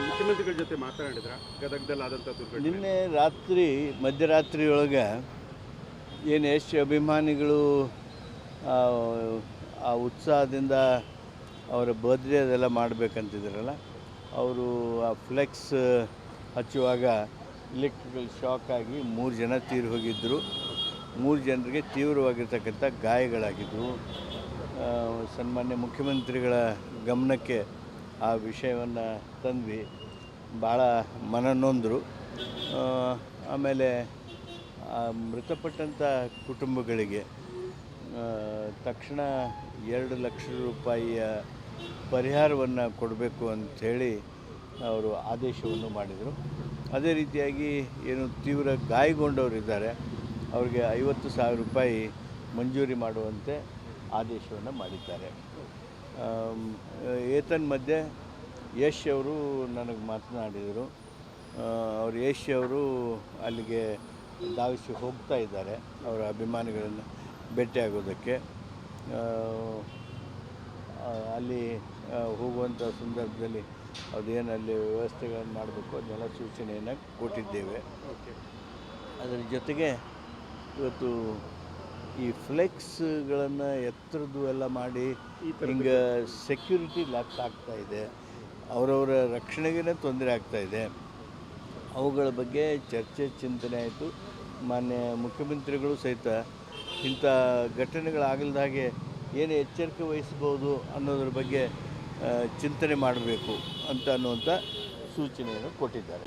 ಮುಖ್ಯಮಂತ್ರಿಗಳ ಜೊತೆ ಮಾತನಾಡಿದ್ರ ಗದಗದಲ್ಲಾದಂತ ದುರ್ಘಟನೆ. ನಿನ್ನೆ ರಾತ್ರಿ ಮಧ್ಯರಾತ್ರಿಯೊಳಗೆ ಏನು ಎಷ್ಟು ಅಭಿಮಾನಿಗಳು ಆ, ಉತ್ಸಾಹದಿಂದ ಅವರ ಬರ್ತ್ಡೇ ಅದೆಲ್ಲ ಮಾಡಬೇಕಂತಿದ್ರಲ್ಲ ಅವರು ಆ ಫ್ಲೆಕ್ಸ್ ಹಚ್ಚುವಾಗ ಇಲೆಕ್ಟ್ರಿಕಲ್ ಶಾಕ್ ಆಗಿ ಮೂರು ಜನ ತೀರಿ ಹೋಗಿದ್ದರು ಮೂರು ಜನರಿಗೆ ತೀವ್ರವಾಗಿರ್ತಕ್ಕಂಥ ಗಾಯಗಳಾಗಿದ್ದವು ಸನ್ಮಾನ್ಯ ಮುಖ್ಯಮಂತ್ರಿಗಳ ಗಮನಕ್ಕೆ ಆ ವಿಷಯವನ್ನು ತಂದ್ವಿ. ಭಾಳ ಮನನೊಂದರು. ಆಮೇಲೆ ಆ ಮೃತಪಟ್ಟಂಥ ಕುಟುಂಬಗಳಿಗೆ ತಕ್ಷಣ ಎರಡು ಲಕ್ಷ ರೂಪಾಯಿಯ ಪರಿಹಾರವನ್ನು ಕೊಡಬೇಕು ಅಂಥೇಳಿ ಅವರು ಆದೇಶವನ್ನು ಮಾಡಿದರು. ಅದೇ ರೀತಿಯಾಗಿ ಏನು ತೀವ್ರ ಗಾಯಗೊಂಡವರಿದ್ದಾರೆ. ಅವರಿಗೆ ಐವತ್ತು ಸಾವಿರ ರೂಪಾಯಿ ಮಂಜೂರಿ ಮಾಡುವಂತೆ ಆದೇಶವನ್ನು ಮಾಡಿದ್ದಾರೆ. ಏತನ್ಮಧ್ಯೆ ಯಶ್ ಅವರು ನನಗೆ ಮಾತನಾಡಿದರು. ಅವರು ಯಶ್ ಅವರು ಅಲ್ಲಿಗೆ ಧಾವಿಸಿ ಹೋಗ್ತಾ ಇದ್ದಾರೆ. ಅವರ ಅಭಿಮಾನಿಗಳನ್ನು ಭೇಟಿಯಾಗೋದಕ್ಕೆ ಅಲ್ಲಿ ಹೋಗುವಂಥ ಸಂದರ್ಭದಲ್ಲಿ ಅದೇನು ಅಲ್ಲಿ ವ್ಯವಸ್ಥೆಗಳನ್ನು ಮಾಡಬೇಕು ಅದನ್ನೆಲ್ಲ ಸೂಚನೆಯನ್ನು ಕೊಟ್ಟಿದ್ದೇವೆ. ಓಕೆ. ಅದರ ಜೊತೆಗೆ ಇವತ್ತು ಈ ಫ್ಲೆಕ್ಸ್ಗಳನ್ನು ಎತ್ತರದ್ದು ಎಲ್ಲ ಮಾಡಿ ಹಿಂಗೆ ಸೆಕ್ಯೂರಿಟಿ ಲ್ಯಾಪ್ಸ್ ಆಗ್ತಾ ಇದೆ. ಅವರವರ ರಕ್ಷಣೆಗೇ ತೊಂದರೆ ಆಗ್ತಾ ಇದೆ. ಅವುಗಳ ಬಗ್ಗೆ ಚರ್ಚೆ ಚಿಂತನೆ ಆಯಿತು. ಮಾನ್ಯ ಮುಖ್ಯಮಂತ್ರಿಗಳು ಸಹಿತ ಇಂಥ ಘಟನೆಗಳಾಗಲ್ದ ಹಾಗೆ ಏನು ಎಚ್ಚರಿಕೆ ವಹಿಸ್ಬೋದು ಅನ್ನೋದ್ರ ಬಗ್ಗೆ ಚಿಂತನೆ ಮಾಡಬೇಕು ಅಂತ ಅನ್ನುವಂಥ ಸೂಚನೆಯನ್ನು ಕೊಟ್ಟಿದ್ದಾರೆ.